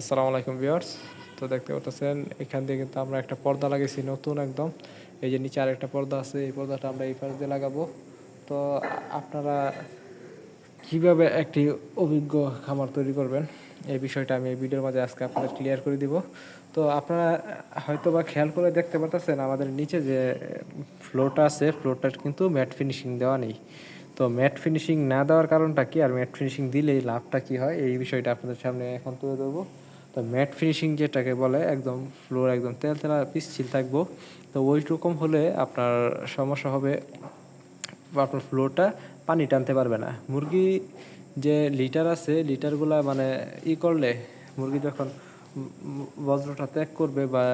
আসসালামু আলাইকুম ভিউয়ার্স। তো দেখতে পাচ্ছেন এখান দিয়ে কিন্তু আমরা একটা পর্দা লাগাইছি, নতুন একদম। এই যে নিচে আরেকটা পর্দা আছে, এই পর্দাটা আমরা এই পাশ দিয়ে লাগাবো। তো আপনারা কীভাবে একটি অভিজ্ঞ খামার তৈরি করবেন, এই বিষয়টা আমি এই ভিডিওর মাঝে আজকে আপনাদের ক্লিয়ার করে দিব। তো আপনারা হয়তো বা খেয়াল করে দেখতে পারতেছেন, আমাদের নিচে যে ফ্লোরটা আছে ফ্লোরটার কিন্তু ম্যাট ফিনিশিং দেওয়া নেই। তো ম্যাট ফিনিশিং না দেওয়ার কারণটা কি? আর ম্যাট ফিনিশিং দিলেই লাভটা কি হয়? এই বিষয়টা আপনাদের সামনে এখন তুলে ধরবো। তো ম্যাট ফিনিশিং যেটাকে বলে, একদম ফ্লোর একদম তেল তেলা পিচ্ছিল থাকব। তো ওই রকম হলে আপনার সমস্যা হবে, আপনার ফ্লোরটা পানি টানতে পারবে না। মুরগি যে লিটার আছে লিটারগুলা মানে ই করলে মুরগি যখন বজ্রটা ত্যাগ করবে বা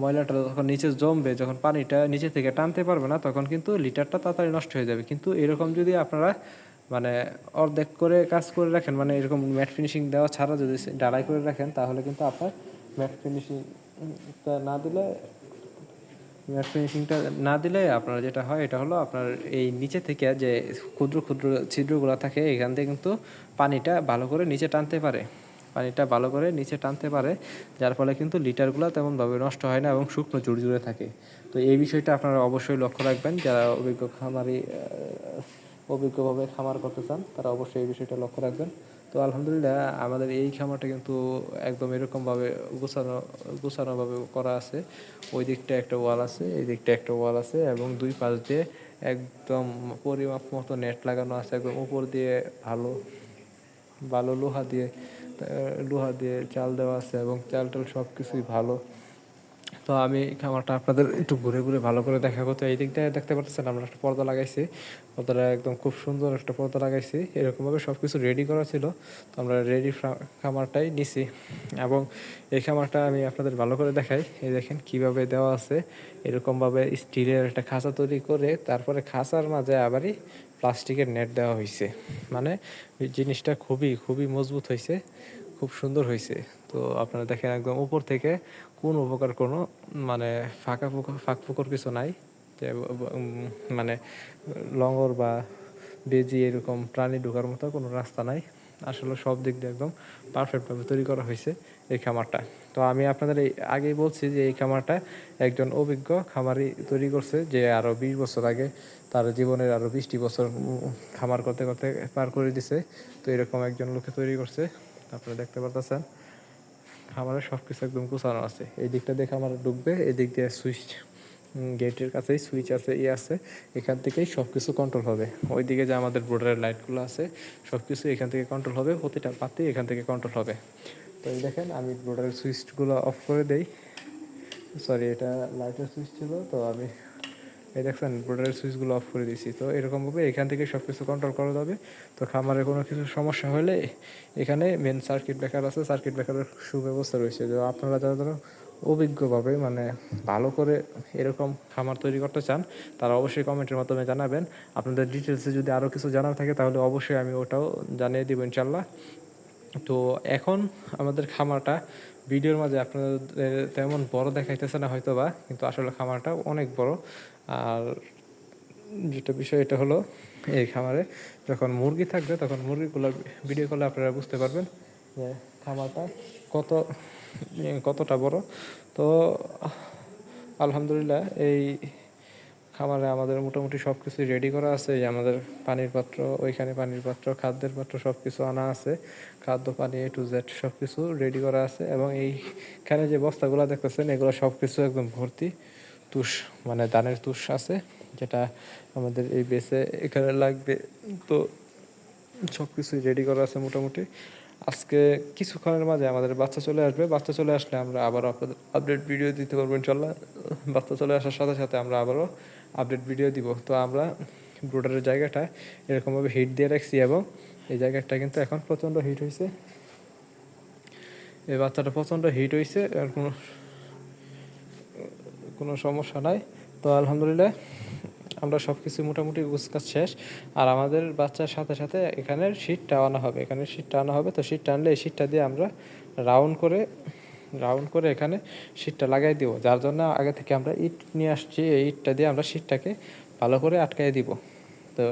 ময়লাটা যখন নিচে জমবে, যখন পানিটা নিচে থেকে টানতে পারবে না, তখন কিন্তু লিটারটা তাড়াতাড়ি নষ্ট হয়ে যাবে। কিন্তু এরকম যদি আপনারা মানে অর্ধেক করে কাজ করে রাখেন মানে এরকম ম্যাট ফিনিশিং দেওয়া ছাড়া যদি ডালাই করে রাখেন, তাহলে কিন্তু আপনার ম্যাট ফিনিশিং না দিলে, ম্যাট ফিনিশিংটা না দিলে আপনার যেটা হয়, এটা হলো আপনার এই নিচে থেকে যে ক্ষুদ্র ক্ষুদ্র ছিদ্রগুলো থাকে, এখান থেকে কিন্তু পানিটা ভালো করে নিচে টানতে পারে। পানিটা ভালো করে নিচে টানতে পারে, যার ফলে কিন্তু লিটারগুলো তেমনভাবে নষ্ট হয় না এবং শুকনো জুড়ে থাকে। তো এই বিষয়টা আপনারা অবশ্যই লক্ষ্য রাখবেন, যারা অভিজ্ঞ খামারি অভিজ্ঞভাবে খামার করতে চান, তারা অবশ্যই এই বিষয়টা লক্ষ্য রাখবেন। তো আলহামদুলিল্লাহ, আমাদের এই খামারটা কিন্তু একদম এরকমভাবে গোছানো, গোছানোভাবে করা আছে। ওই দিকটা একটা ওয়াল আছে, এই দিকটা একটা ওয়াল আছে এবং দুই পাশ দিয়ে একদম পরিমাপ মতো নেট লাগানো আছে, একদম উপর দিয়ে ভালো ভালো লোহা দিয়ে লোহা দিয়ে চাল দেওয়া আছে এবং চাল টাল সব কিছুই ভালো। তো আমি খামারটা আপনাদের একটু ঘুরে ঘুরে ভালো করে দেখা করতে এই দিকটা দেখতে পাচ্ছেন আমরা একটা পর্দা লাগাইছি। পর্দাটা একদম খুব সুন্দর একটা পর্দা লাগাইছি। এরকমভাবে সব কিছু রেডি করা ছিল। তো আমরা রেডি খামারটাই নিছি। এবং এই খামারটা আমি আপনাদের ভালো করে দেখাই। এই দেখেন কীভাবে দেওয়া আছে। এরকমভাবে স্টিলের একটা খাঁচা তৈরি করে তারপরে খাঁচার মাঝে আবারই প্লাস্টিকের নেট দেওয়া হয়েছে মানে জিনিসটা খুবই খুবই মজবুত হয়েছে খুব সুন্দর হয়েছে তো আপনারা দেখেন একদম উপর থেকে কোন উপকার, কোনো মানে ফাঁকা ফুকা ফাঁক ফুকর কিছু নাই। যে মানে লঙ্গর বা বেজি এরকম প্রাণী ঢোকার মতো কোনো রাস্তা নাই। আসলে সব দিক দিয়ে একদম পারফেক্টভাবে তৈরি করা হয়েছে এই খামারটা। তো আমি আপনাদের এই আগেই বলছি যে এই খামারটা একজন অভিজ্ঞ খামারি তৈরি করছে যে আরও বিশ বছর আগে তার জীবনের আরও বিশটি বছর খামার করতে করতে পার করে দিছে। তো এরকম একজন লোকে তৈরি করছে। আপনারা দেখতে পারতেছেন। খামারের সব কিছু একদম গোছানো আছে। এই দিকটা দেখে আমার ঢুকবে, এই দিক দিয়ে সুইচ গেটের কাছেই সুইচ আছে, ই আছে, এখান থেকেই সব কিছু কন্ট্রোল হবে। ওই দিকে যে আমাদের বোর্ডারের লাইটগুলো আছে সব কিছু এখান থেকে কন্ট্রোল হবে, প্রতিটা পাতি এখান থেকে কন্ট্রোল হবে। তো এই দেখেন, আমি বোর্ডারের সুইচগুলো অফ করে দেই। সরি এটা লাইটের সুইচ ছিল, তো আমি এই দেখছেন বোর্ডারের সুইচগুলো অফ করে দিয়েছি। তো এরকমভাবে এখান থেকে সব কিছু কন্ট্রোল করা যাবে। তো খামারে কোনো কিছু সমস্যা হলে এখানে মেন সার্কিট ব্রেকার আছে। সার্কিট ব্রেকারের সুব্যবস্থা রয়েছে। তো আপনারা যারা ধরো অভিজ্ঞভাবে মানে ভালো করে এরকম খামার তৈরি করতে চান, তারা অবশ্যই কমেন্টের মাধ্যমে জানাবেন। আপনাদের ডিটেলসে যদি আরও কিছু জানার থাকে, তাহলে অবশ্যই আমি ওটাও জানিয়ে দিব ইনশাল্লাহ। তো এখন আমাদের খামারটা ভিডিওর মাঝে আপনাদের তেমন বড় দেখাইতেছে না হয়তো বা কিন্তু আসলে খামারটা অনেক বড়। আর যেটা বিষয়, এটা হলো এই খামারে যখন মুরগি থাকবে, তখন মুরগিগুলো ভিডিও করলে আপনারা বুঝতে পারবেন যে খামারটা কত, কতটা বড়। তো আলহামদুলিল্লাহ, এই খামারে আমাদের মোটামুটি সব কিছু রেডি করা আছে। আমাদের পানির পাত্র, ওইখানে পানির পাত্র, খাদ্যের পাত্র সব কিছু আনা আছে। খাদ্য, পানি এ টু জেড সব কিছু রেডি করা আছে এবং এইখানে যে বস্তাগুলো দেখতেছেন, এগুলো সব কিছু একদম ভর্তি। তুষ মানে ধানের তুষ আছে, যেটা আমাদের এই বেসে এখানে লাগবে। তো সব কিছুই রেডি করা আছে মোটামুটি। আজকে কিছুক্ষণের মাঝে আমাদের বাচ্চা চলে আসবে। বাচ্চা চলে আসলে আমরা আবারও আপনাদের আপডেট ভিডিও দিতে পারব ইনশাল্লাহ। বাচ্চা চলে আসার সাথে সাথে আমরা আবারও আপডেট ভিডিও দিব। তো আমরা ব্রোডারের জায়গাটা এরকমভাবে হিট দিয়ে রাখছি এবং এই জায়গাটা কিন্তু এখন প্রচণ্ড হিট হয়েছে এই বাচ্চাটা প্রচণ্ড হিট হয়েছে আর কোনো কোনো সমস্যা নাই। তো আলহামদুলিল্লাহ, আমরা সব কিছু মোটামুটি গুছকাজ শেষ। আর আমাদের বাচ্চার সাথে সাথে এখানের শীটটা আনা হবে। এখানে শীটটা আনা হবে, তো শীটটা আনলে এই শীটটা দিয়ে আমরা রাউন্ড করে রাউন্ড করে এখানে শীটটা লাগাই দিব। যার জন্য আগে থেকে আমরা ইট নিয়ে আসছি, এই ইটটা দিয়ে আমরা শীটটাকে ভালো করে আটকাই দিব। তো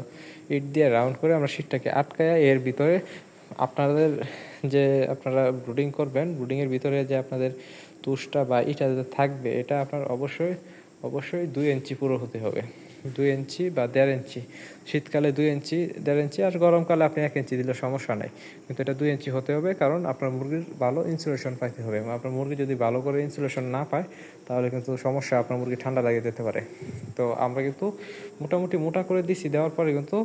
ইট দিয়ে রাউন্ড করে আমরা শীটটাকে আটকায় এর ভিতরে আপনাদের যে, আপনারা ব্রুডিং করবেন ব্রুডিংয়ের ভিতরে যে আপনাদের তুষটা বা ইটা যাতে থাকবে এটা আপনার অবশ্যই অবশ্যই দুই ইঞ্চি পুরো হতে হবে। দুই ইঞ্চি বা দেড় ইঞ্চি। শীতকালে দুই ইঞ্চি, দেড় ইঞ্চি আর গরমকালে আপনি এক ইঞ্চি দিলে সমস্যা নাই। কিন্তু এটা দুই ইঞ্চি হতে হবে কারণ আপনার মুরগির ভালো ইনসুলেশন পাইতে হবে। আপনার মুরগি যদি ভালো করে ইনসুলেশন না পায়, তাহলে কিন্তু সমস্যা আপনার মুরগি ঠান্ডা লাগিয়ে যেতে পারে। তো আমরা কিন্তু মোটামুটি মোটা করে দিছি, দেওয়ার পরে কিন্তু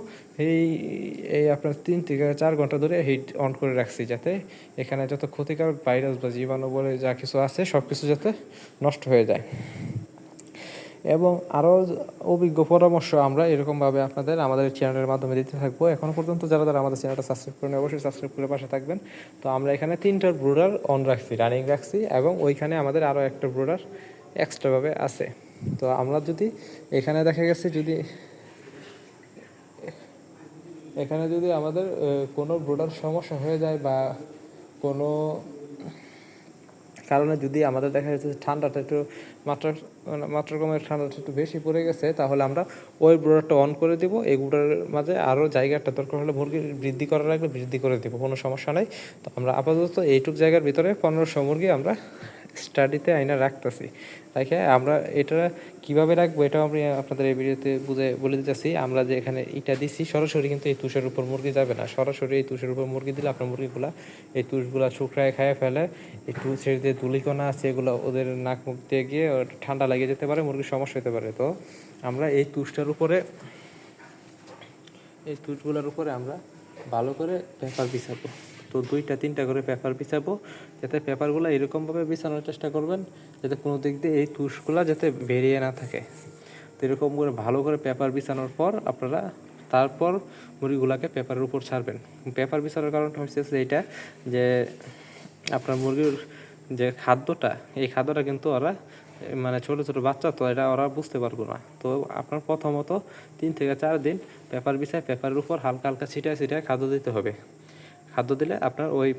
এই এই আপনার তিন থেকে চার ঘণ্টা ধরে হিট অন করে রাখছি যাতে এখানে যত ক্ষতিকারক ভাইরাস বা জীবাণু বলে যা কিছু আছে সব কিছু যাতে নষ্ট হয়ে যায়। এবং আরও অভিজ্ঞ পরামর্শ আমরা এরকমভাবে আপনাদের আমাদের চ্যানেলের মাধ্যমে দিতে থাকব। এখন পর্যন্ত যারা যারা আমাদের চ্যানেলটা সাবস্ক্রাইব করেন অবশ্যই সাবস্ক্রাইব করে পাশে থাকবেন। তো আমরা এখানে তিনটার ব্রুডার অন রাখছি রানিং রাখছি এবং ওইখানে আমাদের আরও একটা ব্রুডার এক্সট্রাভাবে আছে। তো আমরা যদি এখানে দেখা গেছে যদি, এখানে যদি আমাদের কোনো ব্রোডার সমস্যা হয়ে যায় বা কোনো কারণে যদি আমাদের দেখা যাচ্ছে ঠান্ডাটা একটু মাত্রা মানে মাত্রাক্রমের ঠান্ডাটা একটু বেশি পড়ে গেছে, তাহলে আমরা ওই ব্রোডারটা অন করে দিব। এই ব্রোডারের মাঝে আরও জায়গাটা দরকার হলে মুরগির বৃদ্ধি করা লাগলে বৃদ্ধি করে দেবো, কোনো সমস্যা নাই। তো আমরা আপাতত এইটুক জায়গার ভিতরে পনেরোশো মুরগি আমরা স্টাডিতে আইনা রাখতেছি। রেখে আমরা এটা কীভাবে রাখব এটাও আমি আপনাদের এই ভিডিওতে বুঝে, বলে দিতেছি। আমরা যে এখানে ইটা দিছি, সরাসরি কিন্তু এই তুষের উপর মুরগি যাবে না। সরাসরি এই তুষের উপর মুরগি দিলে আপনার মুরগিগুলা, এই তুষগুলা শুকরায় খায় ফেলে এই তুষের যে ধুলিকণা আছে, এগুলো ওদের নাক মুখ দিয়ে গিয়ে ঠান্ডা লেগে যেতে পারে, মুরগির সমস্যা হতে পারে। তো আমরা এই তুষটার উপরে, এই তুষগুলোর উপরে আমরা ভালো করে পেপার বিছাবো। তো দুইটা, তিনটা করে পেপার বিছাবো। যাতে পেপারগুলো এরকমভাবে বিছানোর চেষ্টা করবেন, যাতে কোনো দিক দিয়ে এই তুষগুলো যাতে বেরিয়ে না থাকে। তো এরকম করে ভালো করে পেপার বিছানোর পর আপনারা তারপর মুরগিগুলোকে পেপারের উপর ছাড়বেন। পেপার বিছানোর কারণটা হচ্ছে এইটা যে আপনার মুরগির যে খাদ্যটা, এই খাদ্যটা কিন্তু ওরা মানে ছোট ছোট বাচ্চা তো এটা ওরা বুঝতে পারব না। তো আপনার প্রথমত তিন থেকে চার দিন পেপার বিছায় পেপারের উপর হালকা হালকা ছিটায় ছিটায় খাদ্য দিতে হবে। খাদ্য দিলে আপনার ওই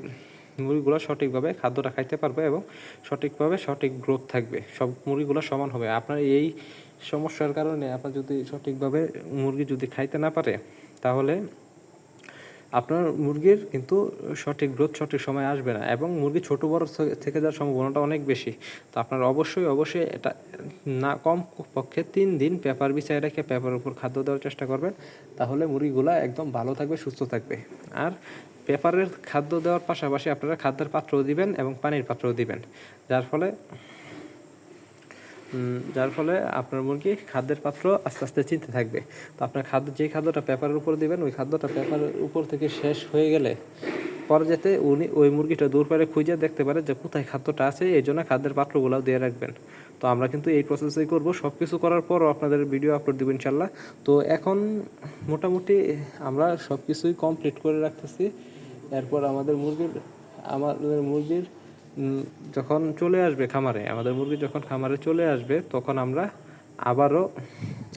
মুরগিগুলো সঠিকভাবে খাদ্যটা খাইতে পারবে এবং সঠিকভাবে সঠিক গ্রোথ থাকবে। সব মুরগিগুলো সমান হবে। আপনার এই সমস্যার কারণে আপনার যদি সঠিকভাবে মুরগি যদি খাইতে না পারে, তাহলে আপনার মুরগির কিন্তু সঠিক গ্রোথ সঠিক সময় আসবে না এবং মুরগি ছোট বড় থেকে যাওয়ার সম্ভাবনাটা অনেক বেশি। তো আপনার অবশ্যই অবশ্যই এটা না, কম পক্ষে তিন দিন পেপার বিছায় রেখে পেপার উপর খাদ্য দেওয়ার চেষ্টা করবেন। তাহলে মুরগিগুলা একদম ভালো থাকবে, সুস্থ থাকবে। আর পেপারের খাদ্য দেওয়ার পাশাপাশি আপনারা খাদ্যের পাত্রও দিবেন এবং পানির পাত্রও দিবেন। যার ফলে যার ফলে আপনার মুরগি খাদ্যের পাত্র আস্তে আস্তে চিনতে থাকবে। তো আপনার খাদ্য, যে খাদ্যটা পেপারের উপর দিবেন, ওই খাদ্যটা পেপারের উপর থেকে শেষ হয়ে গেলে পরে যাতে উনি ওই মুরগিটা দূর করে খুঁজে দেখতে পারে যে কোথায় খাদ্যটা আছে, এই জন্য খাদ্যের পাত্রগুলো দিয়ে রাখবেন। তো আমরা কিন্তু এই প্রসেসেই করব। সব কিছু করার পরও আপনাদের ভিডিও আপলোড দেবো ইনশাল্লাহ তো এখন মোটামুটি আমরা সব কিছুই কমপ্লিট করে রাখতেছি। এরপর আমাদের মুরগির আমাদের মুরগির যখন চলে আসবে খামারে, আমাদের মুরগি যখন খামারে চলে আসবে, তখন আমরা আবারও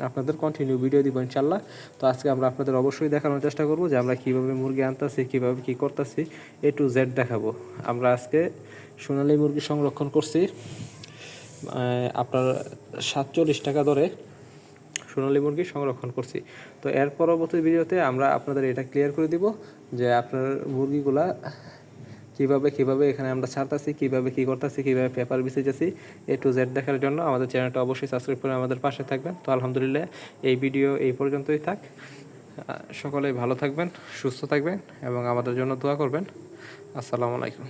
আপনাদের কন্টিনিউ ভিডিও দিব ইনশাল্লাহ তো আজকে আমরা আপনাদের অবশ্যই দেখানোর চেষ্টা করব যে আমরা কীভাবে মুরগি আনতাছি, কীভাবে কি করতেছি এ টু জেড দেখাবো। আমরা আজকে সোনালী মুরগি সংরক্ষণ করছি। আপনার সাতচল্লিশ টাকা দরে সোনালী মুরগি সংরক্ষণ করছি। তো এর পরবর্তী ভিডিওতে আমরা আপনাদের এটা ক্লিয়ার করে দিব যে আপনার মুরগিগুলা কীভাবে কীভাবে এখানে আমরা ছাড়তাছি, কীভাবে কি করতেছি, কীভাবে পেপার বিছিয়েছি এ টু জেড দেখার জন্য আমাদের চ্যানেলটা অবশ্যই সাবস্ক্রাইব করে আমাদের পাশে থাকবেন। তো আলহামদুলিল্লাহ, এই ভিডিও এই পর্যন্তই থাক। সকলেই ভালো থাকবেন, সুস্থ থাকবেন এবং আমাদের জন্য দোয়া করবেন। আসসালামু আলাইকুম।